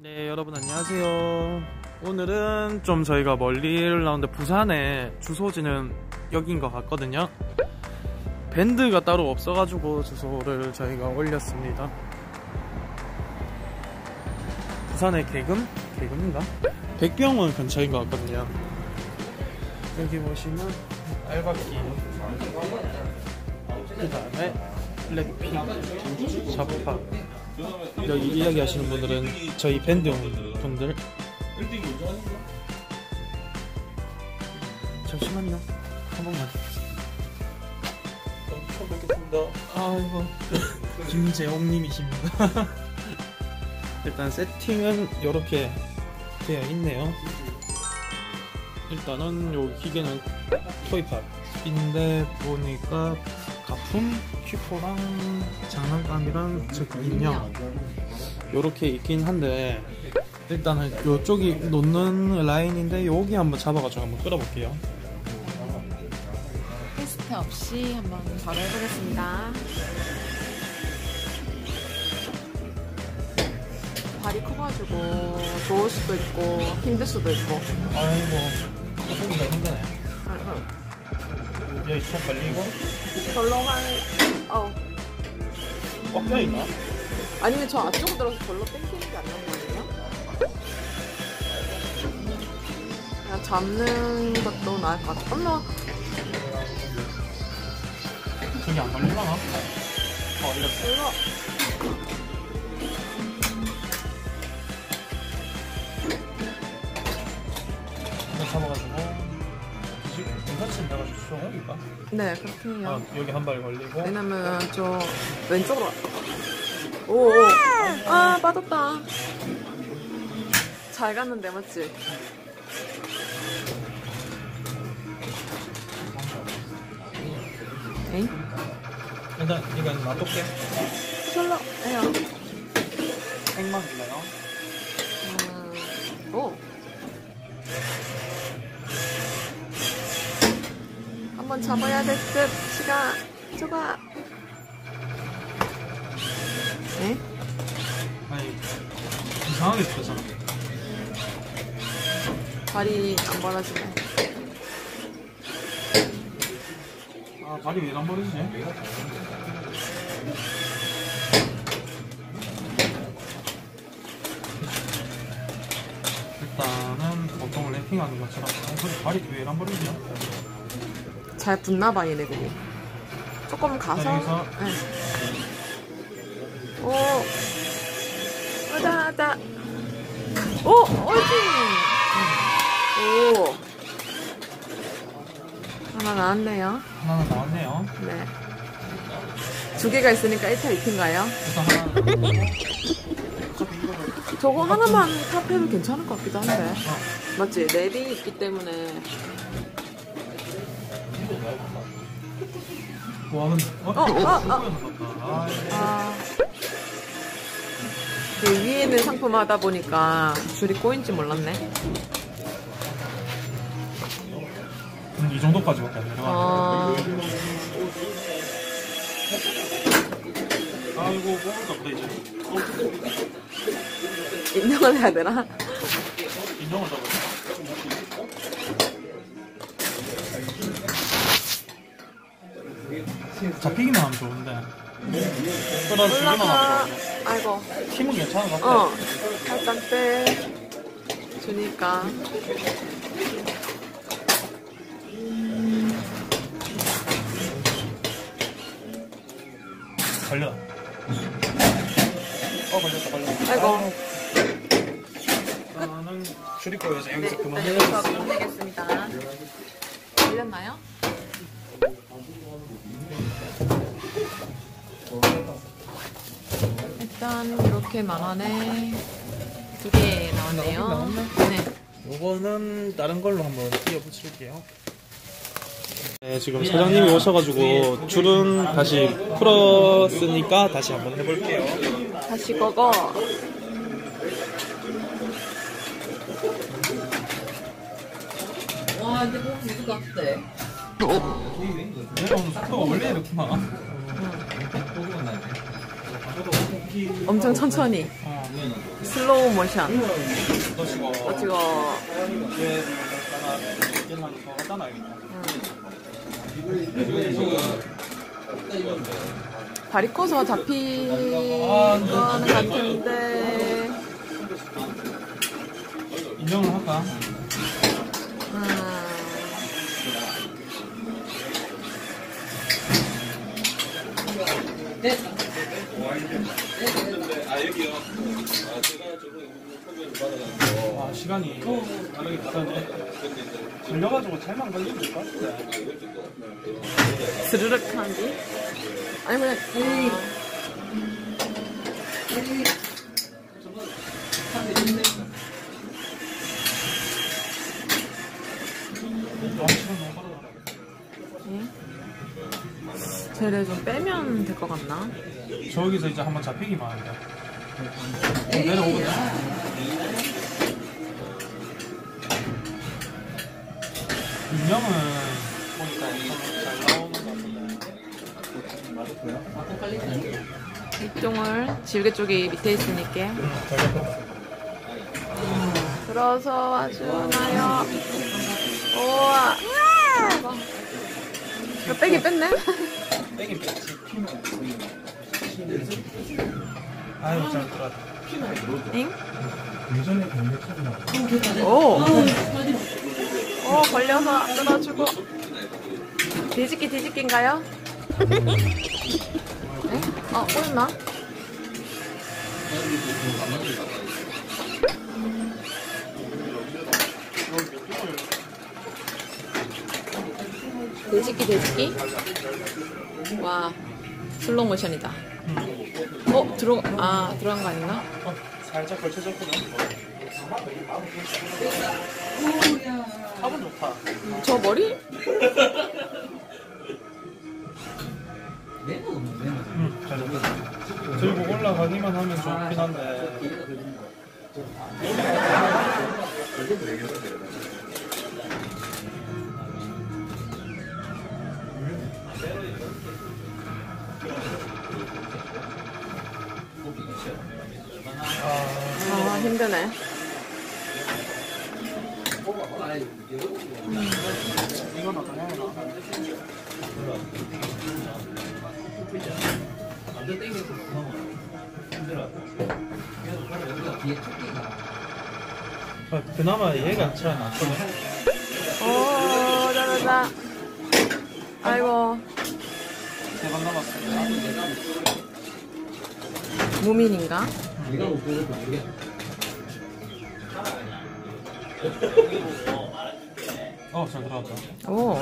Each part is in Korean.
네 여러분 안녕하세요. 오늘은 좀 저희가 멀리를 나오는데 부산에 주소지는 여긴 것 같거든요. 밴드가 따로 없어가지고 주소를 저희가 올렸습니다. 부산의 개금? 개금인가? 백병원 근처인 것 같거든요. 여기 보시면 알바키 그 다음에 블랙핑 자파 여기 이야기 하시는 분들은 저희 밴드 분들. 잠시만요. 한 번만. 처음 뵙겠습니다 아이고. 김재홍님이십니다. 일단 세팅은 이렇게 되어 있네요. 일단은 요 기계는 토이팝인데 보니까 가품, 큐포랑 장난감이랑 즉 인형 요렇게 있긴 한데 일단은 요쪽이 놓는 라인인데 여기 한번 잡아가지고 한번 끌어볼게요 테스트 없이 한번 바로 해보겠습니다. 발이 커가지고 좋을 수도 있고 힘들 수도 있고. 아이고 소리가 힘드네 여기 속 걸리고 별로 한, 어. 꽉 껴있나? 아니면 저 앞쪽으로 들어서 별로 땡기는 게안 나는 거 아니에요? 그냥 잡는 것도 나을 것 같아. 엄마, 저기 안 걸릴라나? 어 이렇게 별로. 이거 잡아가지고 지금 인사치 내가지고 수정해볼까? 네, 그렇게 해요. 아, 여기 한 발 걸리고 왜냐면 저 왼쪽으로 와. 오, 오. 아 빠졌다. 잘 갔는데 맞지? 에이? 일단 이건 놔둘게 별로 해요. 액만 길래요? 음, 오. 한번 잡아야 될 듯. 시가 저가. 네? 아니 이상하게 펴잖아 발이 안 벌어지네. 아 발이 왜안 버리지? 일단은 보통 랩핑하는 것처럼 아, 근데 발이 왜안 버리지? 잘 붙나 봐 얘네 들이 조금 가서. 네. 오. 가자 가자. 오 옳지. 오. 하나 나왔네요. 하나는 나왔네요. 네두 개가 있으니까 1타 2팀가요? 일단 하나 어차피 이거는 저거 하나만 탑해도 괜찮을 것 같기도 한데. 어, 맞지? 랩이 있기 때문에 뭐 하는 어? 어, 어, 어. 아, 아. 그 위에 있는 상품 하다 보니까 줄이 꼬인지 몰랐네. 음, 이 정도까지밖에 안 내려가 어, 아이고 뭐할까 보다 이제 인정을 해야 되나? 인정을 잡아 잡히기만 하면 좋은데 끌어주기만 올라가. 하면 아이고, 힘은 괜찮은 것 같아 어. 살짝 빼. 주니까. 걸려 어 걸렸다 걸렸다 아이고. 나는 줄이 꼬여서 네, 여기서 일단 그만 여기서 끝내겠습니다. 걸렸나요? 일단 이렇게 만 원에 두개 나왔네요. 나왔네. 네. 요거는 다른 걸로 한번 띄워 붙일게요. 네, 지금 사장님이 오셔가지고 줄은 다시 풀었으니까 다시 한번 해볼게요. 다시 그거 와 이제 뭐 미국 같대. 내가 오늘 속도가 원래 나네. 엄청 천천히. 어, 슬로우 모션. 너 어, 놔야겠다. 다리 커서 잡힌 거는 같은데. 인정을 할까? 음. 아 시간이 다르게 비싸네. 걸려가지고 잘만 같은데. 스르륵 한지 아니 그냥 빠르다. 예? 쟤를 좀 빼면 될 것 같나? 저기서 이제 한번 잡히기만 하자. 어, 내려오거든. 인형은 보니까 잘 나오는 것 같은데. 이쪽을 지우개 쪽이 밑에 있으니까 들어서 와주나요? 이거 빼긴 뺐네? 빼긴 뺐지. 아유, 잘 들어왔다. 응? 오! 오, 걸려서 끊어주고. 뒤집기, 뒤집기인가요? 네? 어, 꼬였나? 뒤집기, 뒤집기. 와, 슬로우 모션이다. 어, 들어, 아, 들어간 거 아닌가? 어, 살짝 걸쳐졌거든. 탑은 좋다. 저 머리? 응. 들고 올라가기만 하면 좋긴 한데. 힘드네. 아, 그나마 얘가 잘 낫거든. 오, 자자자. 아이고, 세번 남았어. 무민인가? 어, 잘 들어왔다. 오.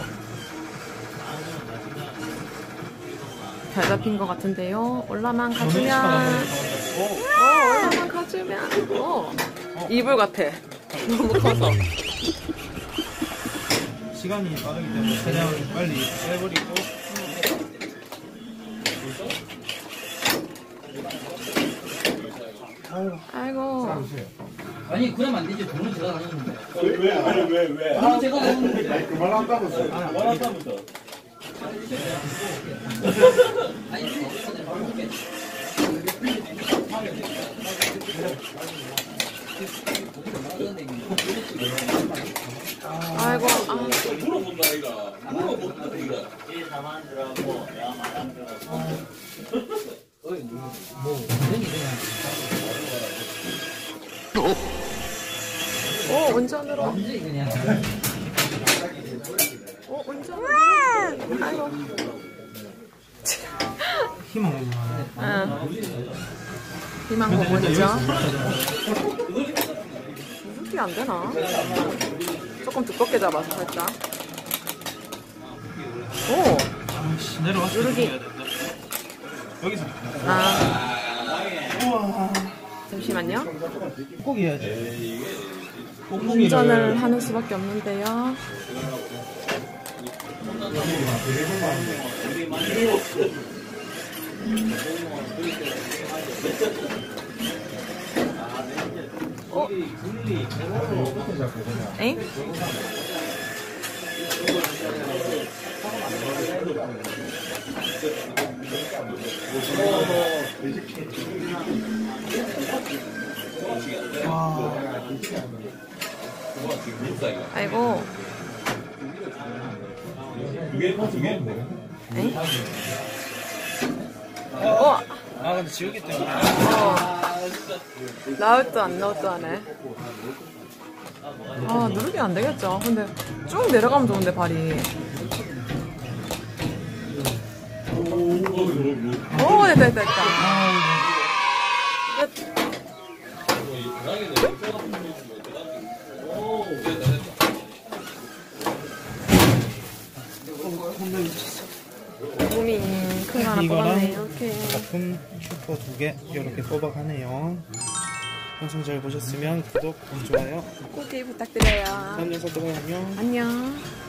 잘 잡힌 것 같은데요. 올라만 가주면. 오, 올라만 가주면. 오. 이불 같아. 너무 커서. 시간이 빠르기 때문에 그냥 빨리 빼버리고 아이고. 아 니 그러면 안 되지. 돈은 제가 나누는데. 왜왜왜 왜? 돈은 제가 나누는데. 그만한다고 써. 원한다면서 아니 그거 바로 먹게 아이고, 아. 어이 그냥 오, 운전으로. 아이고. 희망 응. 희망 부분이죠. 이렇게 안 되나? 조금 두껍게 잡아서 살짝. 오! 아씨 내려왔어 누르기. 여기서 아, 우와 잠시만요. 꼭 해야지 운전을 하는 수밖에 없는데요. 어? 엥? 아이고. 에? 어, 아 근데 지우기 때문에 어. 나올 듯안 나올 듯 하네. 아, 누르기 안 되겠죠. 근데 쭉 내려가면 좋은데, 발이. 오, 됐다, 됐다, 됐다. 끝. 몸이 큰 거 하나 이거랑 뽑았네, 이렇게. 거품 슈퍼 두 개 이렇게 뽑아가네요. 영상 잘 보셨으면 구독, 좋아요, 꾸기 부탁드려요. 다음 영상 또 봐요. 안녕. 안녕.